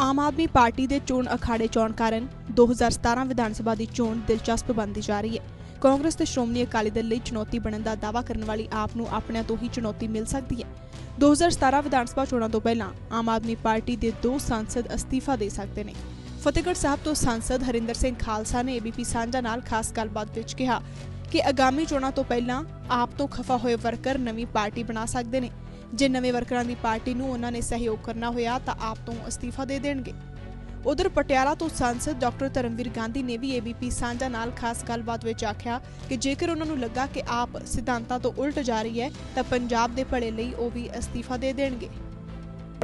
Aam Aadmi party ਦੇ ਚੋਣ ਅਖਾੜੇ ਚੋਣ ਕਾਰਨ 2017 ਵਿਧਾਨ ਸਭਾ ਦੀ ਚੋਣ ਦਿਲਚਸਪ ਬਣਦੀ ਜਾ ਰਹੀ ਹੈ। ਕਾਂਗਰਸ ਤੇ ਸ਼੍ਰੋਮਣੀ ਅਕਾਲੀ ਦਲ ਲਈ ਚੁਣੌਤੀ ਬਣਨ ਦਾ ਦਾਅਵਾ ਕਰਨ ਵਾਲੀ ਆਪ ਨੂੰ ਆਪਣਿਆਂ ਤੋਂ ਹੀ ਚੁਣੌਤੀ ਮਿਲ ਸਕਦੀ ਹੈ। 2017 ਵਿਧਾਨ ਸਭਾ ਚੋਣਾਂ ਤੋਂ ਪਹਿਲਾਂ ਆਮ ਆਦਮੀ ਪਾਰਟੀ ਦੇ ਦੋ ਸਾਂਸਦ ਅਸਤੀਫਾ ਦੇ ਸਕਦੇ ਨੇ। ਫਤਿਹਗੜ੍ਹ ਸਾਹਿਬ ਤੋਂ ਸਾਂਸਦ ਹਰਿੰਦਰ ਸਿੰਘ ਖਾਲਸਾ ਨੇ ਏਬੀਪੀ ਸਾਂਝਾ ਨਾਲ ਖਾਸ ਗੱਲਬਾਤ ਵਿੱਚ ਕਿਹਾ ਕਿ ਆਗਾਮੀ ਚੋਣਾਂ ਤੋਂ ਪਹਿਲਾਂ ਆਪ ਤੋਂ ਖਫਾ ਹੋਏ ਵਰਕਰ ਨਵੀਂ ਪਾਰਟੀ ਬਣਾ ਸਕਦੇ ਨੇ। ਜੇ ਨਵੇਂ ਵਰਕਰਾਂ ਦੀ ਪਾਰਟੀ ਨੂੰ ਉਹਨਾਂ ਨੇ ਸਹਿਯੋਗ ਕਰਨਾ ਹੋਇਆ ਤਾਂ ਆਪ ਤੋਂ ਅਸਤੀਫਾ ਦੇ ਦੇਣਗੇ। ਉਧਰ ਪਟਿਆਲਾ ਤੋਂ ਸੰਸਦ ਡਾਕਟਰ ਧਰਮਵੀਰ ਗਾਂਧੀ ਨੇ ਵੀ ਏਬੀਪੀ ਸਾਂਝਾ ਨਾਲ ਖਾਸ ਗੱਲਬਾਤ ਵਿੱਚ ਆਖਿਆ ਕਿ ਜੇਕਰ ਉਹਨਾਂ ਨੂੰ ਲੱਗਾ ਕਿ ਆਪ ਸਿਧਾਂਤਾਂ ਤੋਂ ਉਲਟ ਜਾ ਰਹੀ ਹੈ ਤਾਂ ਪੰਜਾਬ ਦੇ ਭਲੇ ਲਈ ਉਹ ਵੀ ਅਸਤੀਫਾ ਦੇ ਦੇਣਗੇ।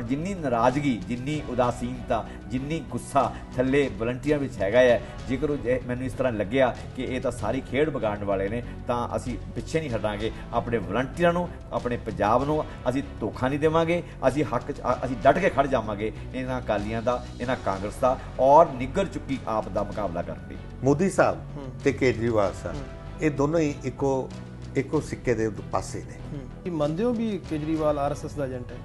ਜਿੰਨੀ ਨਾਰਾਜ਼ਗੀ ਜਿੰਨੀ ਉਦਾਸੀਨਤਾ ਜਿੰਨੀ ਗੁੱਸਾ ਥੱਲੇ ਵਲੰਟੀਅਰ ਵਿੱਚ ਹੈਗਾ ਹੈ ਜੇਕਰ ਉਹ ਜੇ- ਮੈਨੂੰ ਇਸ ਤਰ੍ਹਾਂ ਲੱਗਿਆ ਕਿ ਇਹ ਤਾਂ ਸਾਰੀ ਖੇਡ ਵਿਗਾੜਨ ਵਾਲੇ ਨੇ ਤਾਂ ਅਸੀਂ ਪਿੱਛੇ ਨਹੀਂ ਹਟਾਂਗੇ। ਆਪਣੇ ਵਲੰਟੀਅਰਾਂ ਨੂੰ ਆਪਣੇ ਪੰਜਾਬ ਨੂੰ ਅਸੀਂ ਧੋਖਾ ਨਹੀਂ ਦੇਵਾਂਗੇ ਅਸੀਂ ਹੱਕ ਅਸੀਂ ਡਟ ਕੇ ਖੜ ਜਾਵਾਂਗੇ ਇਹਨਾਂ ਅਕਾਲੀਆਂ ਦਾ ਇਹਨਾਂ ਕਾਂਗਰਸ ਦਾ ਔਰ ਨਿੱਗਰ ਚੁੱਕੀ ਆਪ ਦਾ ਮੁਕਾਬਲਾ ਕਰਨ ਲਈ ਮੋਦੀ ਸਾਹਿਬ ਤੇ ਕੇਜਰੀਵਾਲ ਸਾਹਿਬ ਇਹ ਦੋਨੋਂ ਹੀ ਇੱਕੋ ਇੱਕੋ ਸਿੱਕੇ ਦੇ ਪਾਸੇ ਨੇ। ਕੀ ਮੰਨਦੇ ਹੋ ਵੀ ਕੇਜਰੀਵਾਲ ਆਰਐਸਐਸ ਦਾ ਏਜੰਟ ਹੈ?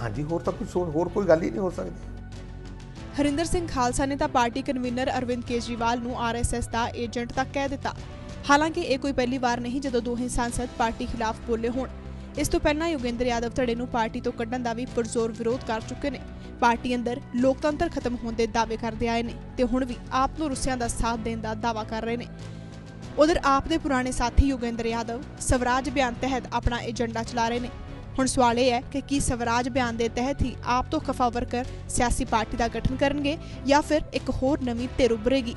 ਹਾਂਜੀ, ਹੋਰ ਤਾਂ ਕੁਝ ਹੋਰ ਕੋਈ ਗੱਲ ਹੀ ਨਹੀਂ ਹੋ ਸਕਦੀ। ਹਰਿੰਦਰ ਸਿੰਘ ਖਾਲਸਾ ਨੇ ਤਾਂ ਪਾਰਟੀ ਕਨਵੀਨਰ ਅਰਵਿੰਦ ਕੇਜਰੀਵਾਲ ਨੂੰ ਆਰਐਸਐਸ ਦਾ ਏਜੰਟ ਤੱਕ ਕਹਿ ਦਿੱਤਾ। ਹਾਲਾਂਕਿ ਇਹ ਕੋਈ ਪਹਿਲੀ ਵਾਰ ਨਹੀਂ ਜਦੋਂ ਦੋਹੇ ਸਾਂਸਦ ਪਾਰਟੀ ਖਿਲਾਫ ਬੋਲੇ ਹੋਣ। ਇਸ ਤੋਂ ਪਹਿਲਾਂ ਯੋਗੇਂਦਰ ਯਾਦਵ ਧੜੇ ਨੂੰ ਪਾਰਟੀ ਤੋਂ ਕੱਢਣ ਦਾ ਵੀ ਪੁਰਜ਼ੋਰ ਵਿਰੋਧ ਕਰ ਚੁੱਕੇ ਨੇ। ਪਾਰਟੀ ਅੰਦਰ ਲੋਕਤੰਤਰ ਖਤਮ ਹੋਣ ਦੇ ਦਾਅਵੇ ਕਰਦੇ ਆਏ ਨੇ ਤੇ ਹੁਣ ਵੀ ਆਪ ਨੂੰ ਰੁੱਸਿਆਂ ਦਾ ਸਾਥ ਦੇਣ ਦਾ ਦਾਅਵਾ ਕਰ ਰਹੇ ਨੇ। ਉਧਰ ਆਪ ਦੇ ਪੁਰਾਣੇ ਸਾਥੀ ਯੋਗੇਂਦਰ ਯਾਦਵ ਸਵਰਾਜ ਬਿਆਨ ਤਹਿਤ ਆਪਣਾ ਏਜੰਡਾ ਚਲਾ ਰਹੇ ਨੇ। ਹੁਣ ਸਵਾਲ ਇਹ ਹੈ ਕਿ ਕੀ ਸਵਰਾਜ ਬਿਆਨ ਦੇ ਤਹਿਤ ਹੀ ਆਪ ਤੋਂ ਖਫਾ ਵਰਕਰ ਸਿਆਸੀ ਪਾਰਟੀ ਦਾ ਗਠਨ ਕਰਨਗੇ ਜਾਂ ਫਿਰ ਇੱਕ ਹੋਰ ਨਵੀਂ ਧਿਰ ਉਭਰੇਗੀ?